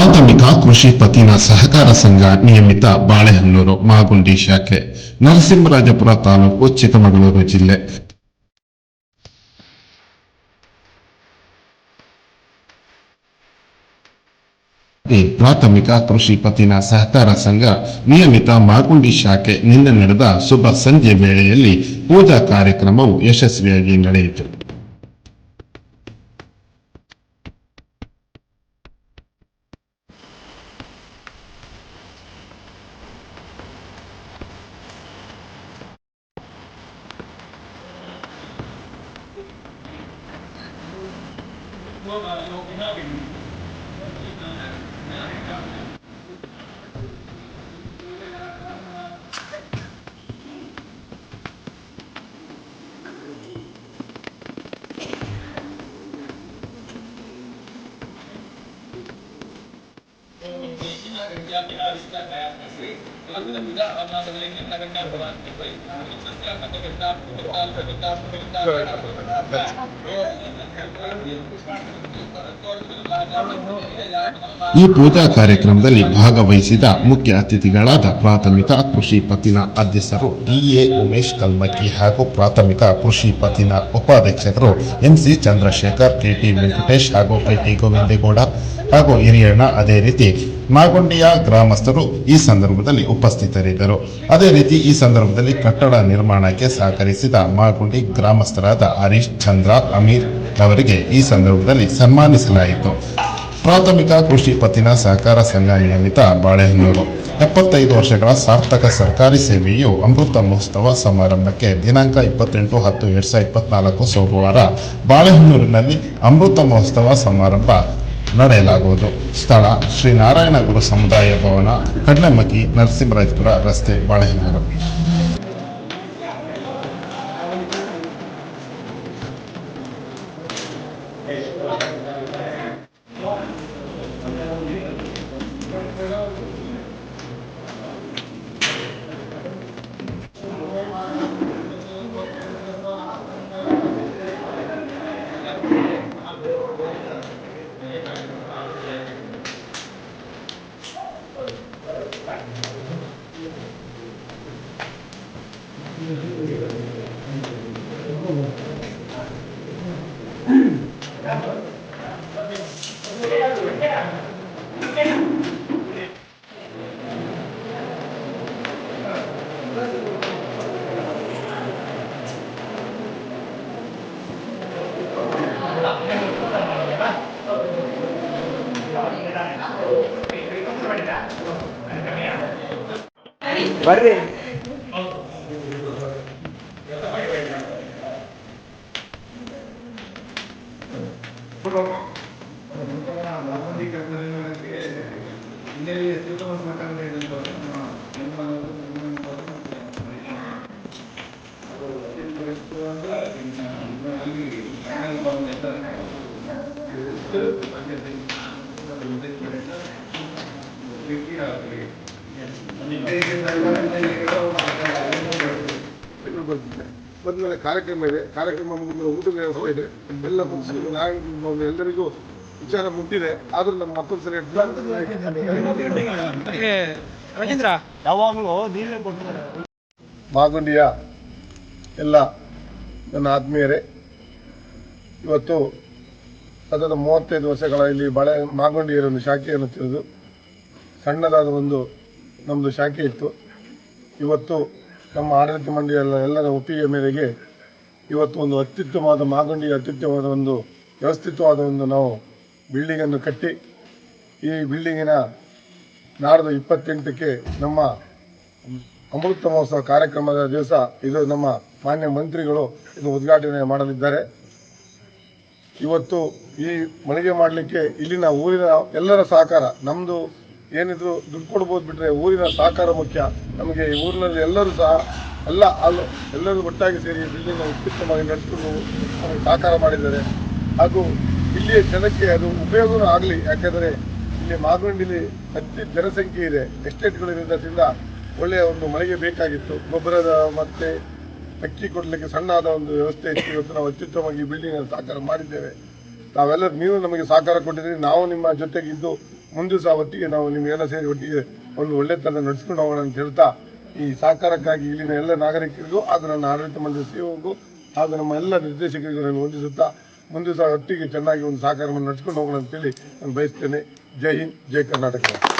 ಪ್ರಾಥಮಿಕ ಕೃಷಿ ಪತ್ತಿನ ಸಹಕಾರ ಸಂಘ ನಿಯಮಿತ ಬಾಳೆಹನ್ನೂರು, ಮಾಗುಂಡಿ ಶಾಖೆ, ನರಸಿಂಹರಾಜಪುರ ತಾಲೂಕು, ಚಿಕ್ಕಮಗಳೂರು ಜಿಲ್ಲೆ. ಈ ಪ್ರಾಥಮಿಕ ಕೃಷಿ ಪತ್ತಿನ ಸಹಕಾರ ಸಂಘ ನಿಯಮಿತ ಮಾಗುಂಡಿ ಶಾಖೆ ನಿನ್ನೆ ನಡೆದ ಶುಭ ಸಂಜೆ ವೇಳೆಯಲ್ಲಿ ಪೂಜಾ ಕಾರ್ಯಕ್ರಮವು ಯಶಸ್ವಿಯಾಗಿ ನಡೆಯಿತು. Well, uh, you'll be having. Uh, uh, uh, ಈ ಪೂಜಾ ಕಾರ್ಯಕ್ರಮದಲ್ಲಿ ಭಾಗವಹಿಸಿದ ಮುಖ್ಯ ಅತಿಥಿಗಳಾದ ಪ್ರಾಥಮಿಕ ಕೃಷಿ ಪತ್ತಿನ ಅಧ್ಯಕ್ಷರು ಡಿಎ ಉಮೇಶ್ ಕಲ್ಮಕ್ಕಿ ಹಾಗೂ ಪ್ರಾಥಮಿಕ ಕೃಷಿ ಪತ್ತಿನ ಉಪಾಧ್ಯಕ್ಷರು ಎಂಸಿ ಚಂದ್ರಶೇಖರ್ ಕೆಟಿ ವೆಂಕಟೇಶ್ ಹಾಗೂ ಕೆಟಿ ಗೋವಿಂದೇಗೌಡ ಹಾಗೂ ಹಿರಿಯಣ್ಣ ಅದೇ ರೀತಿ ಮಾಗೊಂಡಿಯ ಗ್ರಾಮಸ್ಥರು ಈ ಸಂದರ್ಭದಲ್ಲಿ ಉಪಸ್ಥಿತರಿದ್ದರು. ಅದೇ ರೀತಿ ಈ ಸಂದರ್ಭದಲ್ಲಿ ಕಟ್ಟಡ ನಿರ್ಮಾಣಕ್ಕೆ ಸಹಕರಿಸಿದ ಮಾಗುಂಡಿ ಗ್ರಾಮಸ್ಥರಾದ ಹರೀಶ್ ಚಂದ್ರ, ಅಮೀರ್ ಅವರಿಗೆ ಈ ಸಂದರ್ಭದಲ್ಲಿ ಸನ್ಮಾನಿಸಲಾಯಿತು. ಪ್ರಾಥಮಿಕ ಕೃಷಿ ಪತ್ತಿನ ಸಹಕಾರ ಸಂಘ ನಿಯಮಿತ ಬಾಳೆಹನ್ನೂರು. ಎಪ್ಪತ್ತೈದು ವರ್ಷಗಳ ಸಾರ್ಥಕ ಸರ್ಕಾರಿ ಸೇವೆಯು ಅಮೃತ ಮಹೋತ್ಸವ ಸಮಾರಂಭಕ್ಕೆ ದಿನಾಂಕ ಇಪ್ಪತ್ತೆಂಟು ಹತ್ತು ಎರಡ್ ಸಾವಿರದ ಇಪ್ಪತ್ನಾಲ್ಕು ಸೋಮವಾರ ಬಾಳೆಹನ್ನೂರಿನಲ್ಲಿ ಅಮೃತ ಮಹೋತ್ಸವ ಸಮಾರಂಭ ನಡೆಯಲಾಗುವುದು. ಸ್ಥಳ ಶ್ರೀ ನಾರಾಯಣ ಗುರು ಸಮುದಾಯ ಭವನ ಕಣ್ಣಮಕಿ ನರಸಿಂಹರಾಜಪುರ ರಸ್ತೆ ಬಾಳೆಹನ್ನೂರು. ಬರ್ರಿ ಬಂದ್ಮೇಲೆ ಕಾರ್ಯಕ್ರಮ ಇದೆ. ಕಾರ್ಯಕ್ರಮ ಮುಗಿದ್ಮೇಲೆ ಊಟದ ವ್ಯವಸ್ಥೆ ಇದೆ ಎಲ್ಲ ಮುಗಿಸಿ ಎಲ್ಲರಿಗೂ ವಿಚಾರ ಮುಟ್ಟಿದೆ. ಆದ್ರೂ ನಮ್ಮ ಮತ್ತೊಂದು ಸರಿ ರವೀಂದ್ರ ಯಾವಾಗಲೂ ನೀವೇ ಕೊಡ್ತಾರೆ? ಮಾಗುಂಡಿಯ ಎಲ್ಲ ನನ್ನ ಆತ್ಮೀಯರೇ ಇವತ್ತು ಸತತ ಮೂವತ್ತೈದು ವರ್ಷಗಳ ಇಲ್ಲಿ ಬಳೆ ಮಾಗುಂಡಿಯರ ಒಂದು ಶಾಖೆಯನ್ನು ತಿಳಿದು ಸಣ್ಣದಾದ ಒಂದು ನಮ್ಮದು ಶಾಖೆ ಇತ್ತು. ಇವತ್ತು ನಮ್ಮ ಆಡಳಿತ ಮಂಡಳಿಯ ಎಲ್ಲರ ಒಪ್ಪಿಗೆ ಮೇರೆಗೆ ಇವತ್ತು ಒಂದು ಅತ್ಯುತ್ತಮವಾದ ಮಾಗುಂಡಿಯ ಅತ್ಯುತ್ತಮವಾದ ಒಂದು ವ್ಯವಸ್ಥಿತವಾದ ಒಂದು ನಾವು ಬಿಲ್ಡಿಂಗನ್ನು ಕಟ್ಟಿ, ಈ ಬಿಲ್ಡಿಂಗಿನ ನಾಡ್ದು ಇಪ್ಪತ್ತೆಂಟಕ್ಕೆ ನಮ್ಮ ಅಮೃತ ಮಹೋತ್ಸವ ಕಾರ್ಯಕ್ರಮದ ದಿವಸ ಇದು ನಮ್ಮ ಮಾನ್ಯ ಮಂತ್ರಿಗಳು ಇದು ಉದ್ಘಾಟನೆ ಮಾಡಲಿದ್ದಾರೆ. ಇವತ್ತು ಈ ಮಳಿಗೆ ಮಾಡಲಿಕ್ಕೆ ಇಲ್ಲಿನ ಊರಿನ ಎಲ್ಲರ ಸಹಕಾರ ನಮ್ಮದು ಏನಿದ್ರು ದುಡ್ಡು ಕೊಡ್ಬೋದು ಬಿಟ್ಟರೆ ಊರಿನ ಸಹಕಾರ ಮುಖ್ಯ. ನಮಗೆ ಊರಿನಲ್ಲಿ ಎಲ್ಲರೂ ಸಹ ಎಲ್ಲ ಅಲ್ಲ ಎಲ್ಲರೂ ಒಟ್ಟಾಗಿ ಸೇರಿ ಬಿಲ್ಡಿಂಗ್ ಉತ್ಕೃಷ್ಟವಾಗಿ ನಡೆಸಿಕೊಂಡು ನಮಗೆ ಸಹಕಾರ ಮಾಡಿದ್ದಾರೆ. ಹಾಗೂ ಇಲ್ಲಿಯ ಜನಕ್ಕೆ ಅದು ಉಪಯೋಗವೂ ಆಗಲಿ. ಯಾಕೆಂದರೆ ಇಲ್ಲಿ ಮಾಗುಂಡಿಲಿ ಅತಿ ಜನಸಂಖ್ಯೆ ಇದೆ. ಎಸ್ಟೇಟ್ಗಳು ಇರೋದ್ರಿಂದ ಒಳ್ಳೆಯ ಒಂದು ಮಳೆಗೆ ಬೇಕಾಗಿತ್ತು. ಗೊಬ್ಬರದ ಮತ್ತೆ ಅಕ್ಕಿ ಕೊಡಲಿಕ್ಕೆ ಸಣ್ಣದಾದ ಒಂದು ವ್ಯವಸ್ಥೆ ಇತ್ತು. ಇವತ್ತು ನಾವು ಅತ್ಯುತ್ತಮವಾಗಿ ಬಿಲ್ಡಿಂಗ್ ಸಾಕಾರ ಮಾಡಿದ್ದೇವೆ. ತಾವೆಲ್ಲರೂ ನೀವು ನಮಗೆ ಸಹಕಾರ ಕೊಟ್ಟಿದ್ದೀರಿ. ನಾವು ನಿಮ್ಮ ಜೊತೆಗೆ ಇದ್ದು ದಿವಸ ಒಟ್ಟಿಗೆ ನಾವು ನಿಮಗೆಲ್ಲ ಸೇರಿ ಒಟ್ಟಿಗೆ ಒಂದು ಒಳ್ಳೆತನ ನಡೆಸ್ಕೊಂಡು ಹೋಗೋಣ ಅಂತ ಹೇಳ್ತಾ, ಈ ಸಹಕಾರಕ್ಕಾಗಿ ಇಲ್ಲಿನ ಎಲ್ಲ ನಾಗರಿಕರಿಗೂ ಹಾಗೂ ನನ್ನ ಆಡಳಿತ ಮಂಡಳಿ ಸಿಒಗೂ ಹಾಗೂ ನಮ್ಮ ಎಲ್ಲ ನಿರ್ದೇಶಕರಿಗೂ ನಾನು ವಂದಿಸುತ್ತಾ ಮುಂದೆ ಸಹ ಒಟ್ಟಿಗೆ ಚೆನ್ನಾಗಿ ಒಂದು ಸಹಕಾರವನ್ನು ನಡೆಸ್ಕೊಂಡು ಹೋಗೋಣ ಅಂತೇಳಿ ನಾನು ಬಯಸ್ತೇನೆ. ಜೈ ಹಿಂದ್, ಜೈ ಕರ್ನಾಟಕ.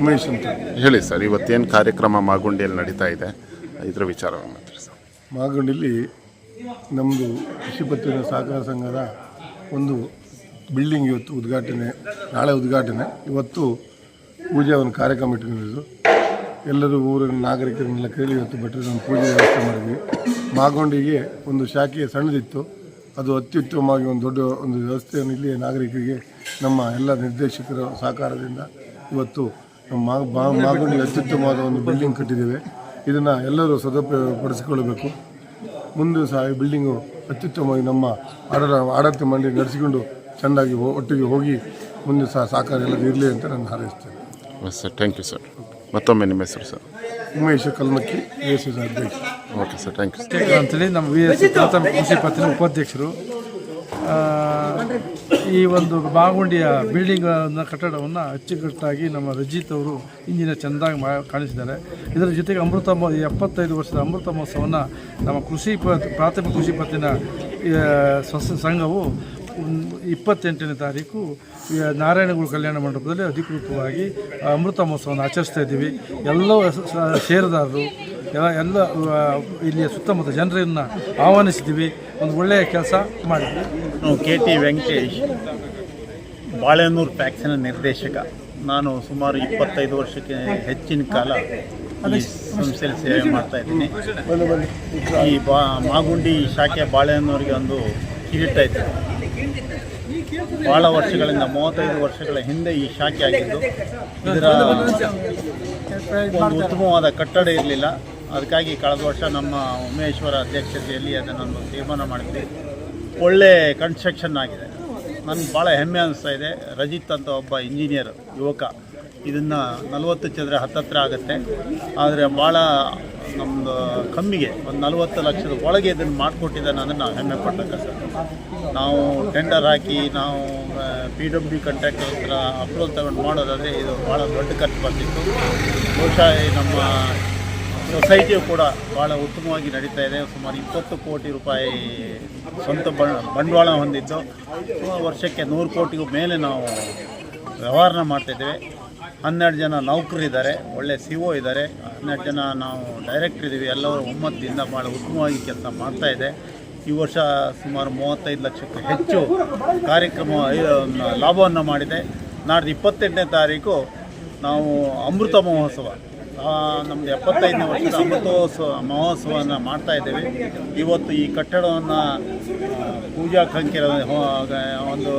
ಉಮೇಶ್ ಅಂತ. ಹೇಳಿ ಸರ್ ಇವತ್ತೇನು ಕಾರ್ಯಕ್ರಮ ಮಾಗುಂಡಿಯಲ್ಲಿ ನಡೀತಾ ಇದೆ? ಇದರ ವಿಚಾರವನ್ನು ಸರ್. ಮಾಗುಂಡಿಲಿ ನಮ್ಮದು ಕೃಷಿ ಪತ್ತಿನ ಸಹಕಾರ ಸಂಘದ ಒಂದು ಬಿಲ್ಡಿಂಗ್ ಇವತ್ತು ಉದ್ಘಾಟನೆ ನಾಳೆ ಉದ್ಘಾಟನೆ. ಇವತ್ತು ಪೂಜೆ ಒಂದು ಕಾರ್ಯಕ್ರಮ ಇಟ್ಕೊಂಡಿದ್ದು ಎಲ್ಲರೂ ಊರಿನ ನಾಗರಿಕರನ್ನೆಲ್ಲ ಕೇಳಿ ಇವತ್ತು ಬಿಟ್ಟರೆ ಒಂದು ಪೂಜೆ ವ್ಯವಸ್ಥೆ ಮಾಡಿದ್ವಿ. ಮಾಗೊಂಡಿಗೆ ಒಂದು ಶಾಖೆ ಸಣ್ಣದಿತ್ತು. ಅದು ಅತ್ಯುತ್ತಮವಾಗಿ ಒಂದು ದೊಡ್ಡ ಒಂದು ವ್ಯವಸ್ಥೆಯನ್ನು ಇಲ್ಲಿ ನಾಗರಿಕರಿಗೆ ನಮ್ಮ ಎಲ್ಲ ನಿರ್ದೇಶಕರ ಸಹಕಾರದಿಂದ ಇವತ್ತು ಮಾ ಮಾ- ಮಾಗೊಂಡಿಗೆ ಅತ್ಯುತ್ತಮವಾದ ಒಂದು ಬಿಲ್ಡಿಂಗ್ ಕಟ್ಟಿದ್ದೇವೆ. ಇದನ್ನು ಎಲ್ಲರೂ ಸದುಪಯೋಗಪಡಿಸಿಕೊಳ್ಳಬೇಕು ಮುಂದೆ ಸಹ ಈ ಬಿಲ್ಡಿಂಗು ಅತ್ಯುತ್ತಮವಾಗಿ ನಮ್ಮ ಆಡಳ ಆಡಳಿತ ಮಂಡಳಿ ನಡೆಸಿಕೊಂಡು ಚೆಂದಾಗಿ ಒಟ್ಟಿಗೆ ಹೋಗಿ ಮುಂದೆ ಸಹ ಸಹಕಾರ ಎಲ್ಲ ಇರಲಿ ಅಂತ ನಾನು ಹಾರೈಸ್ತೇನೆ. ಸರ್ ಥ್ಯಾಂಕ್ ಯು ಸರ್ ಮತ್ತೊಮ್ಮೆ ನಿಮ್ಮ ಹೆಸರು sir Umesh Kalmakki A C ಅಧ್ಯಕ್ಷ. ಓಕೆ ಸರ್ ಥ್ಯಾಂಕ್ ಯು ಅಂತೇಳಿ ನಮ್ಮ ವಿ ಎಸ್ ಪ್ರಾಥಮಿಕ ಕೃಷಿ ಪತ್ತಿನ ಉಪಾಧ್ಯಕ್ಷರು. ಆ, ಈ ಒಂದು ಬಾಗುಂಡಿಯ ಬಿಲ್ಡಿಂಗ್ ಕಟ್ಟಡವನ್ನು ಅಚ್ಚುಕಟ್ಟಾಗಿ ನಮ್ಮ ರಜಿತ್ ಅವರು ಇಂಜಿನ ಚೆಂದಾಗಿ ಮಾ, ಕಾಣಿಸಿದ್ದಾರೆ. ಇದರ ಜೊತೆಗೆ ಅಮೃತ ಎಪ್ಪತ್ತೈದು ವರ್ಷದ ಅಮೃತ ಮಹೋತ್ಸವವನ್ನು ನಮ್ಮ ಕೃಷಿ ಪ್ರಾಥಮಿಕ ಕೃಷಿ ಪತ್ತಿನ ಸ್ವಸ ಸಂಘವು ಇಪ್ಪತ್ತೆಂಟನೇ ತಾರೀಕು ನಾರಾಯಣಗುರು ಕಲ್ಯಾಣ ಮಂಟಪದಲ್ಲಿ ಅಧಿಕೃತವಾಗಿ ಅಮೃತ ಮಹೋತ್ಸವವನ್ನು ಆಚರಿಸ್ತಾ ಇದ್ದೀವಿ. ಎಲ್ಲ ಷೇರುದಾರರು ಎಲ್ಲ ಇಲ್ಲಿಯ ಸುತ್ತಮುತ್ತ ಜನರನ್ನು ಆಹ್ವಾನಿಸಿದ್ದೀವಿ. ಒಂದು ಒಳ್ಳೆಯ ಕೆಲಸ ಮಾಡಿದ್ವಿ ಕೆ ಟಿ ವೆಂಕಟೇಶ್ ಬಾಳೆನೂರು ಪ್ಯಾಕ್ಸಿನ ನಿರ್ದೇಶಕ. ನಾನು ಸುಮಾರು ಇಪ್ಪತ್ತೈದು ವರ್ಷಕ್ಕೆ ಹೆಚ್ಚಿನ ಕಾಲ ಈ ಸಂಸ್ಥೆಯಲ್ಲಿ ಸೇವೆ ಮಾಡ್ತಾ ಇದ್ದೀನಿ. ಈ ಬಾ ಮಾಗುಂಡಿ ಶಾಖೆ ಬಾಳೆಹನ್ನೂರಿಗೆ ಒಂದು ಕಿರೀಟ ಇತ್ತು ಭಾಳ ವರ್ಷಗಳಿಂದ ಮೂವತ್ತೈದು ವರ್ಷಗಳ ಹಿಂದೆ ಈ ಶಾಖೆ ಆಗಿದ್ದು ಇದರ ಒಂದು ಉತ್ತಮವಾದ ಕಟ್ಟಡ ಇರಲಿಲ್ಲ. ಅದಕ್ಕಾಗಿ ಕಳೆದ ವರ್ಷ ನಮ್ಮ ಉಮೇಶ್ವರ ಅಧ್ಯಕ್ಷತೆಯಲ್ಲಿ ಅದನ್ನು ತೀರ್ಮಾನ ಮಾಡಿದ್ವಿ. ಒಳ್ಳೆ ಕನ್ಸ್ಟ್ರಕ್ಷನ್ ಆಗಿದೆ. ನನಗೆ ಭಾಳ ಹೆಮ್ಮೆ ಅನಿಸ್ತಾ ಇದೆ. ರಜಿತ್ ಅಂತ ಒಬ್ಬ ಇಂಜಿನಿಯರ್ ಯುವಕ. ಇದನ್ನು ನಲವತ್ತು ಚದರ ಹತ್ತತ್ರ ಆಗುತ್ತೆ. ಆದರೆ ಭಾಳ ನಮ್ಮದು ಕಮ್ಮಿಗೆ ಒಂದು ನಲವತ್ತು ಲಕ್ಷದ ಒಳಗೆ ಇದನ್ನು ಮಾಡಿಕೊಟ್ಟಿದ್ದಾನೆ ಅಂದರೆ ನಾವು ಹೆಮ್ಮೆ ಪಡ್ತಕ್ಕಂಥ ನಾವು ಟೆಂಡರ್ ಹಾಕಿ, ನಾವು ಪಿ ಡಬ್ಲ್ಯೂ ಡಿ ಕಾಂಟ್ರಾಕ್ಟರ್ ಹತ್ರ ಅಪ್ರೂವಲ್ ತಗೊಂಡು ಮಾಡೋದಾದರೆ ಇದು ಭಾಳ ದೊಡ್ಡ ಖರ್ಚು ಬರ್ತಿತ್ತು. ಬಹುಶಃ ನಮ್ಮ ಸೊಸೈಟಿಯು ಕೂಡ ಭಾಳ ಉತ್ತಮವಾಗಿ ನಡೀತಾ ಇದೆ. ಸುಮಾರು ಇಪ್ಪತ್ತು ಕೋಟಿ ರೂಪಾಯಿ ಸ್ವಂತ ಬಂಡವಾಳ ಹೊಂದಿದ್ದು. ವರ್ಷಕ್ಕೆ ನೂರು ಕೋಟಿಗೂ ಮೇಲೆ ನಾವು ವ್ಯವಹಾರನ ಮಾಡ್ತಾಯಿದ್ದೇವೆ ಹನ್ನೆರಡು ಜನ ನೌಕರಿದ್ದಾರೆ ಒಳ್ಳೆ ಸಿ ಒ ಇದ್ದಾರೆ. ಹನ್ನೆರಡು ಜನ ನಾವು ಡೈರೆಕ್ಟರ್ ಇದ್ದೀವಿ. ಎಲ್ಲರೂ ಒಮ್ಮತದಿಂದ ಭಾಳ ಉತ್ತಮವಾಗಿ ಕೆಲಸ ಮಾಡ್ತಾ ಇದೆ. ಈ ವರ್ಷ ಸುಮಾರು ಮೂವತ್ತೈದು ಲಕ್ಷಕ್ಕೂ ಹೆಚ್ಚು ಕಾರ್ಯಕ್ರಮ ಲಾಭವನ್ನು ಮಾಡಿದೆ. ನಾಡ್ದು ಇಪ್ಪತ್ತೆಂಟನೇ ತಾರೀಕು ನಾವು ಅಮೃತ ಮಹೋತ್ಸವ. ಆ, ನಮ್ದು ಎಪ್ಪತ್ತೈದನೇ ವರ್ಷದ ಅಮೃತೋತ್ಸವ ಮಹೋತ್ಸವವನ್ನು ಮಾಡ್ತಾ ಇದ್ದೇವೆ. ಇವತ್ತು ಈ ಕಟ್ಟಡವನ್ನು ಪೂಜಾ ಕಂಕಿರ ಒಂದು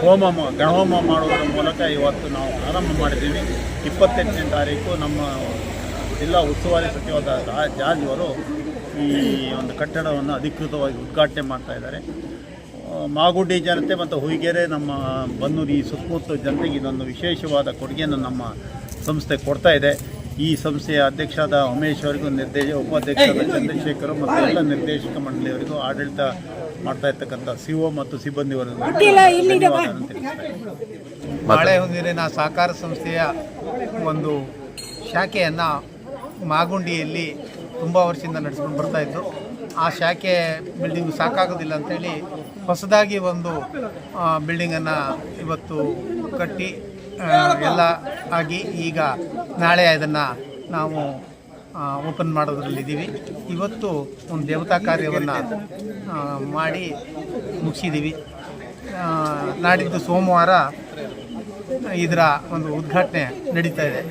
ಹೋಮ ಗಣಹೋಮ ಮಾಡುವುದರ ಮೂಲಕ ಇವತ್ತು ನಾವು ಆರಂಭ ಮಾಡಿದ್ದೀವಿ. ಇಪ್ಪತ್ತೆಂಟನೇ ತಾರೀಕು ನಮ್ಮ ಜಿಲ್ಲಾ ಉಸ್ತುವಾರಿ ಸಚಿವರಾದ ರಾ- ಜಾರ್ಜ್ ಅವರು ಈ ಒಂದು ಕಟ್ಟಡವನ್ನು ಅಧಿಕೃತವಾಗಿ ಉದ್ಘಾಟನೆ ಮಾಡ್ತಾ ಇದ್ದಾರೆ. ಮಾಗುಡ್ಡಿ ಮಾಗುಡಿ ಜನತೆ ಮತ್ತು ಹುಯಿಗೆರೆ ನಮ್ಮ ಬನ್ನೂರು ಈ ಸುತ್ತಮುತ್ತ ಜನತೆಗೆ ಇದೊಂದು ವಿಶೇಷವಾದ ಕೊಡುಗೆಯನ್ನು ನಮ್ಮ ಸಂಸ್ಥೆ ಕೊಡ್ತಾ ಇದೆ. ಈ ಸಂಸ್ಥೆಯ ಅಧ್ಯಕ್ಷರಾದ ಉಮೇಶ್ ಅವರಿಗೂ ನಿರ್ದೇಶ ಉಪಾಧ್ಯಕ್ಷರಾದ ಚಂದ್ರಶೇಖರ್ ಮತ್ತು ಎಲ್ಲ ನಿರ್ದೇಶಕ ಮಂಡಳಿಯವರಿಗೂ ಆಡಳಿತ ಮಾಡ್ತಾ ಇರ್ತಕ್ಕಂಥ ಸಿ ಒ ಮತ್ತು ಸಿಬ್ಬಂದಿ ವರ್ಗ ತಿಳಿಸ್ತಾ ಇದ್ದೀನಿ. ಬಾಳೆಹೊನ್ನೂರಿನ ಸಹಕಾರ ಸಂಸ್ಥೆಯ ಒಂದು ಶಾಖೆಯನ್ನು ಮಾಗುಂಡಿಯಲ್ಲಿ ತುಂಬ ವರ್ಷದಿಂದ ನಡೆಸ್ಕೊಂಡು ಬರ್ತಾ ಇದ್ದು ಆ ಶಾಖೆ ಬಿಲ್ಡಿಂಗ್ ಸಾಕಾಗೋದಿಲ್ಲ ಅಂತೇಳಿ ಹೊಸದಾಗಿ ಒಂದು ಬಿಲ್ಡಿಂಗನ್ನು ಇವತ್ತು ಕಟ್ಟಿ ಎಲ್ಲ ಆಗಿ ಈಗ ನಾಳೆ ಅದನ್ನು ನಾವು ಓಪನ್ ಮಾಡೋದ್ರಲ್ಲಿದ್ದೀವಿ. ಇವತ್ತು ಒಂದು ದೇವತಾ ಕಾರ್ಯವನ್ನು ಮಾಡಿ ಮುಗಿಸಿದ್ದೀವಿ. ನಾಡಿದ್ದು ಸೋಮವಾರ ಇದರ ಒಂದು ಉದ್ಘಾಟನೆ ನಡೀತಾ ಇದೆ.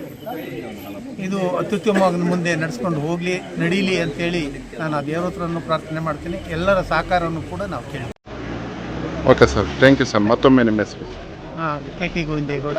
ಇದು ಅತ್ಯುತ್ತಮವಾಗಿ ಮುಂದೆ ನಡೆಸ್ಕೊಂಡು ಹೋಗಲಿ, ನಡೀಲಿ ಅಂತೇಳಿ ನಾನು ಆ ದೇವರತ್ರನ್ನು ಪ್ರಾರ್ಥನೆ ಮಾಡ್ತೀನಿ. ಎಲ್ಲರ ಸಹಕಾರವನ್ನು ಕೂಡ ನಾವು ಕೇಳಿ okay sir thank you sir ಮತ್ತೊಮ್ಮೆ ನಿಮ್ಮ ಹೆಸರು? K P Govindegowda